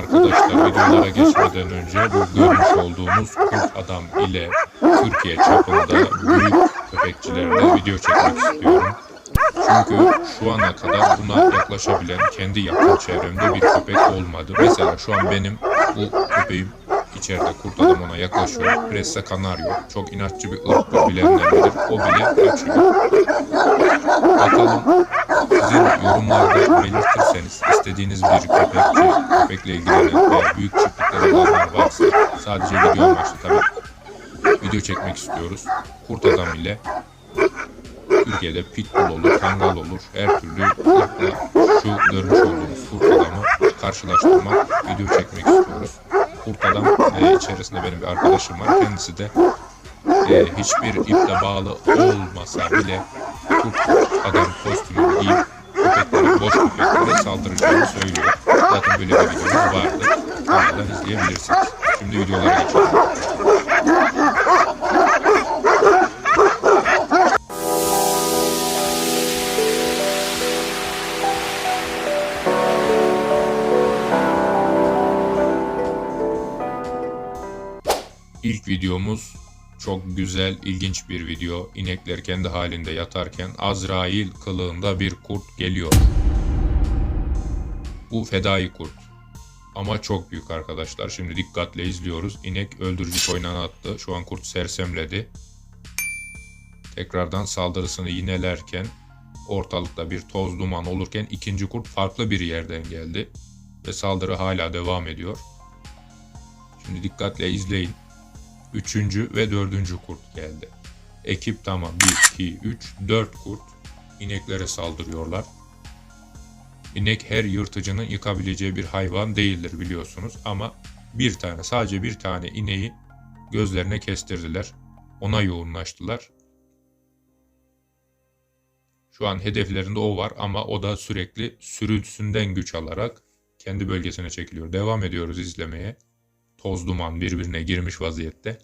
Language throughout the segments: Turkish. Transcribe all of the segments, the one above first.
arkadaşlar. Videolara geçmeden önce bu görmüş olduğunuz kurt adam ile Türkiye çapında büyük köpekçilerle video çekmek istiyorum. Çünkü şu ana kadar buna yaklaşabilen kendi yakın çevremde bir köpek olmadı. Mesela şu an benim bu köpeğim içeride kurt adam ona yaklaşıyor. Pressa Canario. Çok inatçı bir ırktır bilenler bilir. O bile kaçıyor. Bakalım sizin yorumlarda belirtirseniz istediğiniz bir köpekçi, köpekle ilgilenen veya büyük çiftlikler olanlar varsa sadece video amaçlı tabii video çekmek istiyoruz. Kurt adam ile Türkiye'de pitbull olur, kangal olur, her türlü ırkla şu görmüş olduğunuz kurt adamı karşılaştırmak, video çekmek istiyoruz. Kurt adam e, içerisinde benim bir arkadaşım var. Kendisi de e, hiçbir iple bağlı olmasa bile kurt adam kostümünü giyip köpeklere, boş köpeklere saldıracağını söylüyor. Zaten böyle bir videomuz vardı. Oradan izleyebilirsiniz. Şimdi videolara geçelim. Videomuz çok güzel, ilginç bir video. İnekler kendi halinde yatarken Azrail kılığında bir kurt geliyor. Bu fedai kurt. Ama çok büyük arkadaşlar. Şimdi dikkatle izliyoruz. İnek öldürücü koynana attı. Şu an kurt sersemledi. Tekrardan saldırısını yinelerken ortalıkta bir toz duman olurken ikinci kurt farklı bir yerden geldi. Ve saldırı hala devam ediyor. Şimdi dikkatle izleyin. Üçüncü ve dördüncü kurt geldi. Ekip tamam. 1, 2, 3, 4 kurt ineklere saldırıyorlar. İnek her yırtıcının yıkabileceği bir hayvan değildir biliyorsunuz ama bir tane sadece bir tane ineği gözlerine kestirdiler. Ona yoğunlaştılar. Şu an hedeflerinde o var ama o da sürekli sürüsünden güç alarak kendi bölgesine çekiliyor. Devam ediyoruz izlemeye toz duman birbirine girmiş vaziyette.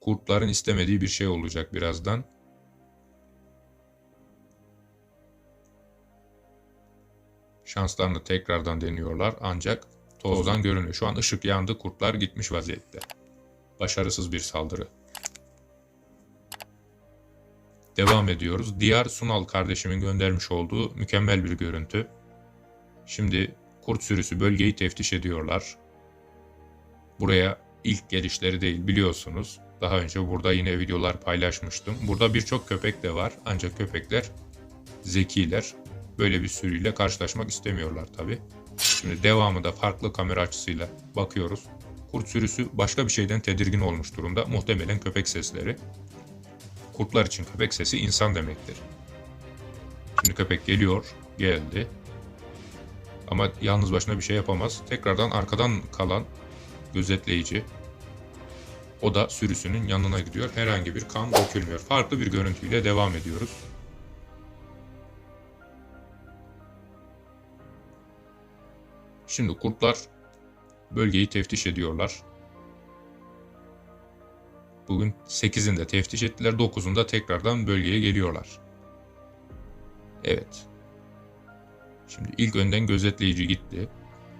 Kurtların istemediği bir şey olacak birazdan. Şanslarını tekrardan deniyorlar ancak tozdan görünüyor. Şu an ışık yandı kurtlar gitmiş vaziyette. Başarısız bir saldırı. Devam ediyoruz. Diyar Sunal kardeşimin göndermiş olduğu mükemmel bir görüntü. Şimdi kurt sürüsü bölgeyi teftiş ediyorlar. Buraya ilk gelişleri değil biliyorsunuz. Daha önce burada yine videolar paylaşmıştım. Burada birçok köpek de var ancak köpekler zekiler. Böyle bir sürüyle karşılaşmak istemiyorlar tabi. Şimdi devamında farklı kamera açısıyla bakıyoruz. Kurt sürüsü başka bir şeyden tedirgin olmuş durumda. Muhtemelen köpek sesleri. Kurtlar için köpek sesi insan demektir. Şimdi köpek geliyor, geldi. Ama yalnız başına bir şey yapamaz. Tekrardan arkadan kalan gözetleyici o da sürüsünün yanına gidiyor. Herhangi bir kan dökülmüyor. Farklı bir görüntüyle devam ediyoruz. Şimdi kurtlar bölgeyi teftiş ediyorlar. Bugün 8'inde teftiş ettiler. 9'unda tekrardan bölgeye geliyorlar. Evet. Şimdi ilk önden gözetleyici gitti.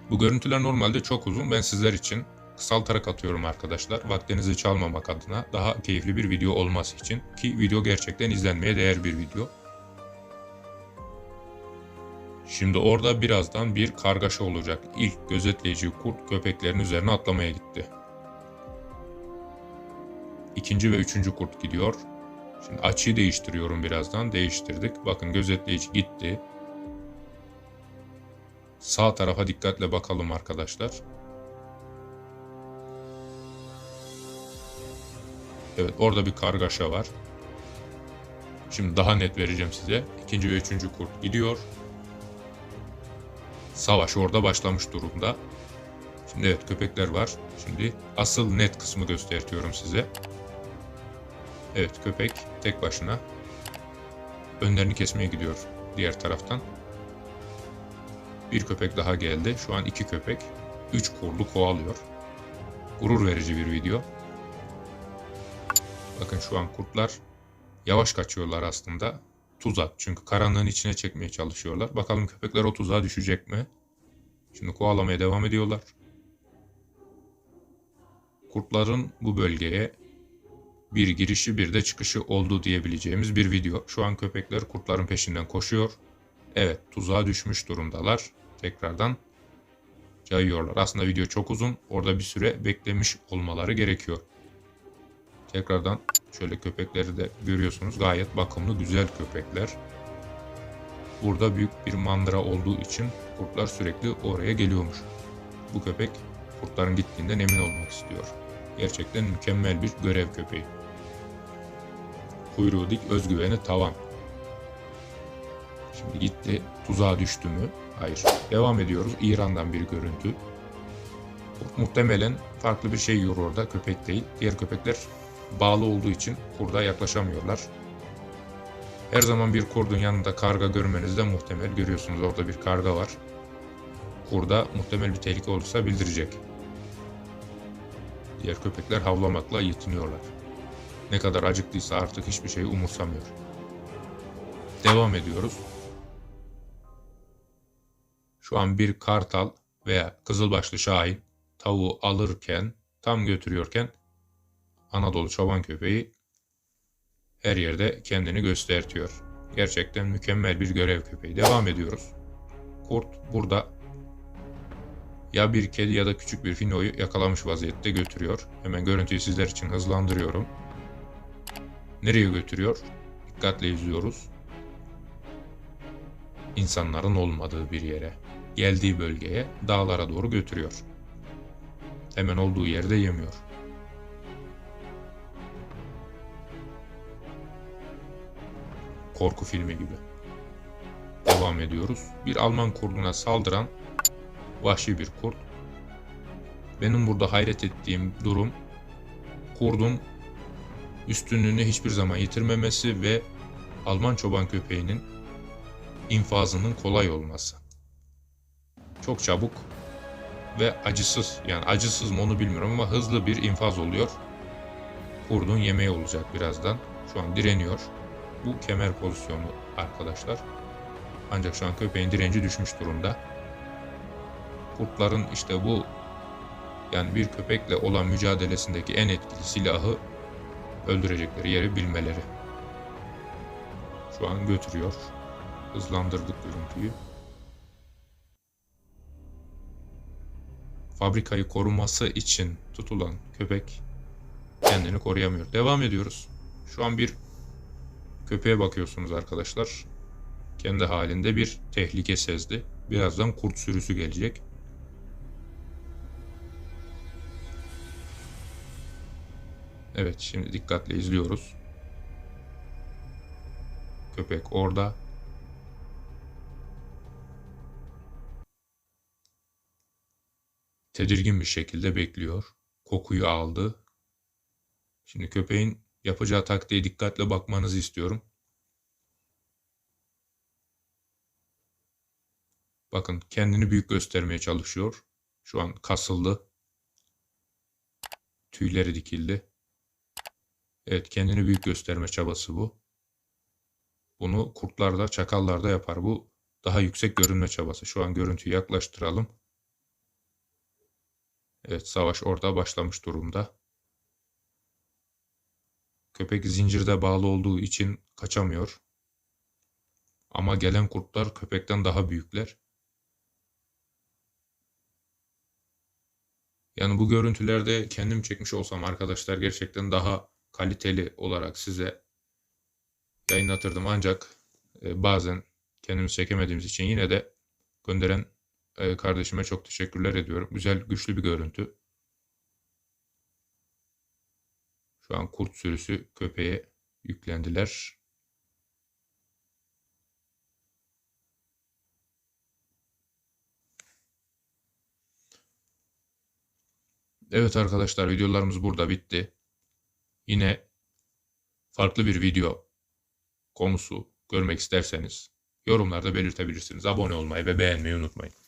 Bu görüntüler normalde çok uzun. Ben sizler için kısaltarak atıyorum arkadaşlar. Vaktinizi çalmamak adına daha keyifli bir video olması için. Ki video gerçekten izlenmeye değer bir video. Şimdi orada birazdan bir kargaşa olacak. İlk gözetleyici kurt köpeklerin üzerine atlamaya gitti. İkinci ve üçüncü kurt gidiyor. Şimdi açıyı değiştiriyorum birazdan. Değiştirdik. Bakın gözetleyici gitti. Sağ tarafa dikkatle bakalım arkadaşlar. Evet orada bir kargaşa var. Şimdi daha net vereceğim size. İkinci ve üçüncü kurt gidiyor. Savaş orada başlamış durumda. Şimdi evet köpekler var. Şimdi asıl net kısmı gösteriyorum size. Evet köpek tek başına önlerini kesmeye gidiyor diğer taraftan. Bir köpek daha geldi. Şu an iki köpek. Üç kurdu kovalıyor. Gurur verici bir video. Bakın şu an kurtlar yavaş kaçıyorlar aslında. tuzak. Çünkü karanlığın içine çekmeye çalışıyorlar. Bakalım köpekler o tuzağa düşecek mi? Şimdi kovalamaya devam ediyorlar. Kurtların bu bölgeye bir girişi bir de çıkışı oldu diyebileceğimiz bir video. Şu an köpekler kurtların peşinden koşuyor. Evet tuzağa düşmüş durumdalar. Tekrardan cayıyorlar. Aslında video çok uzun. Orada bir süre beklemiş olmaları gerekiyor. Tekrardan şöyle köpekleri de görüyorsunuz. Gayet bakımlı güzel köpekler. Burada büyük bir mandıra olduğu için kurtlar sürekli oraya geliyormuş. Bu köpek kurtların gittiğinden emin olmak istiyor. Gerçekten mükemmel bir görev köpeği. Kuyruğu dik, özgüveni tavan. Şimdi gitti, tuzağa düştü mü? Hayır. Devam ediyoruz. İran'dan bir görüntü. Muhtemelen farklı bir şey yiyor orada. Köpek değil. Diğer köpekler bağlı olduğu için kurda yaklaşamıyorlar. Her zaman bir kurdun yanında karga görmeniz de muhtemel. Görüyorsunuz orada bir karga var. Kurda muhtemel bir tehlike olursa bildirecek. Diğer köpekler havlamakla yetiniyorlar. Ne kadar acıktıysa artık hiçbir şeyi umursamıyor. Devam ediyoruz. Şu an bir kartal veya kızılbaşlı şahin tavuğu alırken, tam götürüyorken Anadolu çoban köpeği her yerde kendini göstertiyor. Gerçekten mükemmel bir görev köpeği. Devam ediyoruz. Kurt burada ya bir kedi ya da küçük bir finoyu yakalamış vaziyette götürüyor. Hemen görüntüyü sizler için hızlandırıyorum. Nereye götürüyor? Dikkatle izliyoruz. İnsanların olmadığı bir yere, geldiği bölgeye, dağlara doğru götürüyor. Hemen olduğu yerde yemiyor. Korku filmi gibi. Devam ediyoruz. Bir Alman kurduna saldıran vahşi bir kurt. Benim burada hayret ettiğim durum kurdun üstünlüğünü hiçbir zaman yitirmemesi ve Alman çoban köpeğinin infazının kolay olması. Çok çabuk ve acısız yani acısız mı onu bilmiyorum ama hızlı bir infaz oluyor. Kurdun yemeği olacak birazdan. Şu an direniyor. Bu kemer pozisyonu arkadaşlar. Ancak şu an köpeğin direnci düşmüş durumda. Kurtların işte bu yani bir köpekle olan mücadelesindeki en etkili silahı öldürecekleri yeri bilmeleri. Şu an götürüyor. Hızlandırdık görüntüyü. Fabrikayı koruması için tutulan köpek kendini koruyamıyor. Devam ediyoruz. Şu an bir köpeğe bakıyorsunuz arkadaşlar. Kendi halinde bir tehlike sezdi. Birazdan kurt sürüsü gelecek. Evet şimdi dikkatle izliyoruz. Köpek orada. Tedirgin bir şekilde bekliyor. Kokuyu aldı. Şimdi köpeğin yapacağı taktiğe dikkatle bakmanızı istiyorum. Bakın kendini büyük göstermeye çalışıyor. Şu an kasıldı. Tüyleri dikildi. Evet kendini büyük gösterme çabası bu. Bunu kurtlarda, çakallarda yapar. Bu daha yüksek görünme çabası. Şu an görüntüyü yaklaştıralım. Evet savaş orada başlamış durumda. Köpek zincirde bağlı olduğu için kaçamıyor. Ama gelen kurtlar köpekten daha büyükler. Yani bu görüntülerde kendim çekmiş olsam arkadaşlar gerçekten daha kaliteli olarak size yayınlatırdım. Ancak e, bazen kendimiz çekemediğimiz için yine de gönderen kardeşime çok teşekkürler ediyorum. Güzel, güçlü bir görüntü. Şu an kurt sürüsü köpeğe yüklendiler. Evet arkadaşlar videolarımız burada bitti. Yine farklı bir video konusu görmek isterseniz yorumlarda belirtebilirsiniz. Abone olmayı ve beğenmeyi unutmayın.